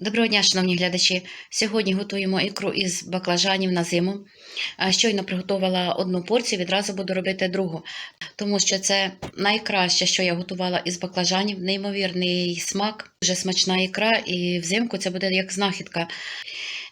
Доброго дня, шановні глядачі. Сьогодні готуємо ікру із баклажанів на зиму. Щойно приготувала одну порцію, відразу буду робити другу, тому що це найкраще, що я готувала із баклажанів, неймовірний смак, дуже смачна ікра, і взимку це буде як знахідка.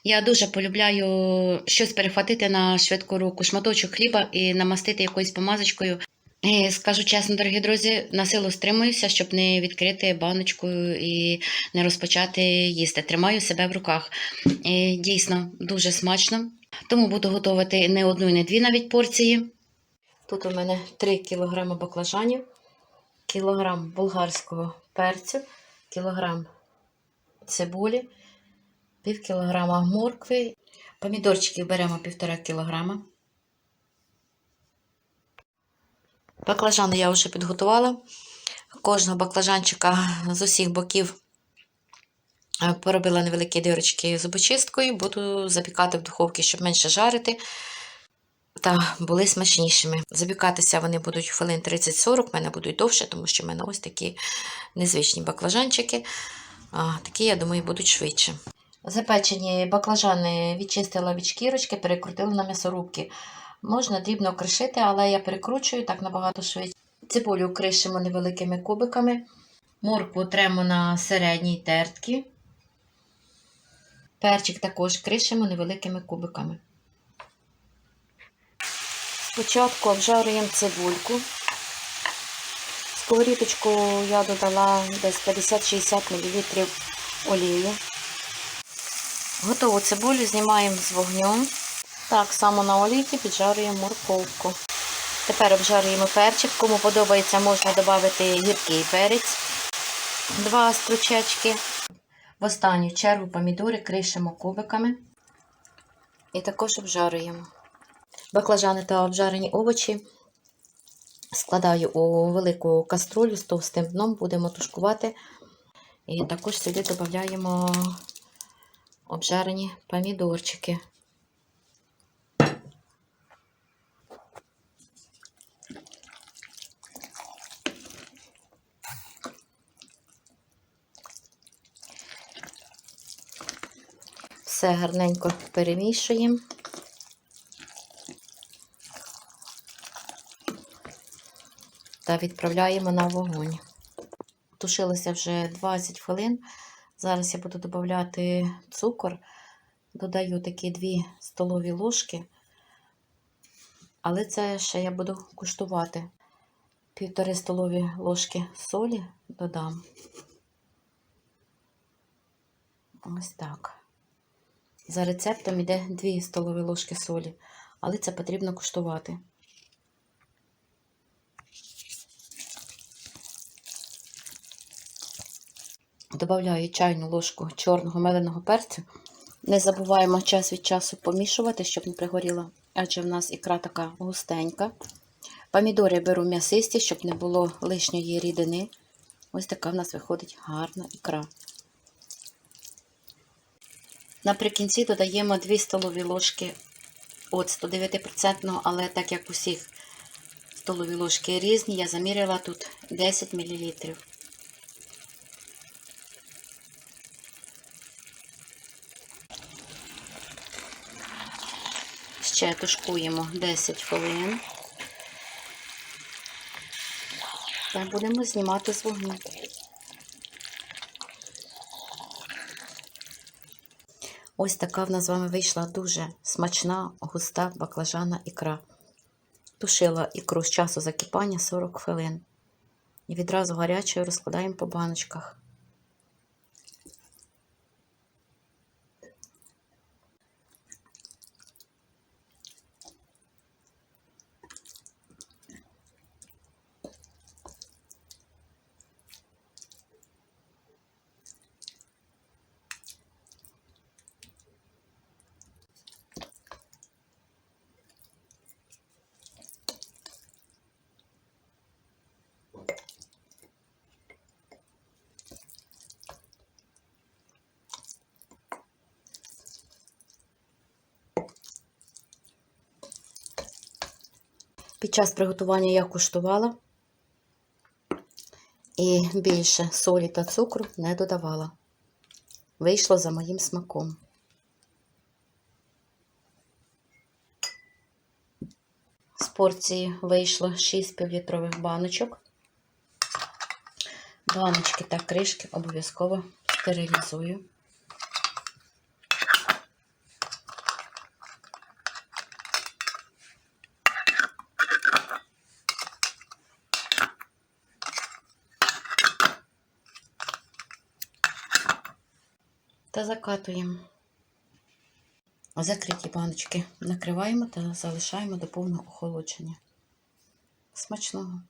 Я дуже полюбляю щось перехватити на швидку руку, шматочок хліба і намастити якоюсь помазочкою. І скажу чесно, дорогі друзі, на силу стримуюся, щоб не відкрити баночку і не розпочати їсти. Тримаю себе в руках. Дійсно дуже смачно. Тому буду готувати не одну і не дві навіть порції. Тут у мене 3 кг баклажанів, кілограм болгарського перцю, кілограм цибулі, пів кілограма моркви, помідорчиків беремо півтора кілограма. Баклажани я вже підготувала. Кожного баклажанчика з усіх боків е, поробила невеликі дирочки зубочисткою, буду запікати в духовці, щоб менше жарити. Та були смачнішими. Запікатися вони будуть хвилин 30-40, в мене будуть довше, тому що в мене ось такі незвичні баклажанчики. А, такі, я думаю, будуть швидше. Запечені баклажани відчистила від шкірочки, перекрутила на м'ясорубки. Можна дрібно кришити, але я перекручую так набагато швидше. Цибулю кришимо невеликими кубиками. Моркву тремо на середній тертки. Перчик також кришимо невеликими кубиками. Спочатку обжарюємо цибульку. Сковорідочку я додала десь 50-60 мл олії. Готову цибулю знімаємо з вогню. Так само на олійці піджарюємо морковку. Тепер обжарюємо перчик. Кому подобається, можна додати гіркий перець, два стручечки. В останню чергу помідори кришимо кубиками і також обжарюємо. Баклажани та обжарені овочі складаю у велику каструлю з товстим дном, будемо тушкувати. І також сюди додаємо обжарені помідорчики. Все гарненько перемішуємо. Та відправляємо на вогонь. Тушилося вже 20 хвилин. Зараз я буду додати цукор. Додаю такі 2 столові ложки. Але це ще я буду куштувати. Півтори столові ложки солі додам. Ось так. За рецептом йде 2 столові ложки солі, але це потрібно куштувати. Добавляю чайну ложку чорного меленого перцю. Не забуваємо час від часу помішувати, щоб не пригоріло, адже в нас ікра така густенька. Помідори беру м'ясисті, щоб не було лишньої рідини. Ось така в нас виходить гарна ікра. Наприкінці додаємо 2 столові ложки оцту 9%, але так як усіх столові ложки різні, я заміряла тут 10 мл. Ще тушкуємо 10 хвилин. Та будемо знімати з вогню. Ось така в нас з вами вийшла дуже смачна, густа баклажана ікра. Тушила ікру з часу закипання 40 хвилин. І відразу гарячою розкладаємо по баночках. Під час приготування я куштувала і більше солі та цукру не додавала. вийшло за моїм смаком. З порції вийшло 6 півлітрових баночок. Баночки та кришки обов'язково стерилізую. Та закатуємо. Закриті баночки накриваємо та залишаємо до повного охолодження. Смачного!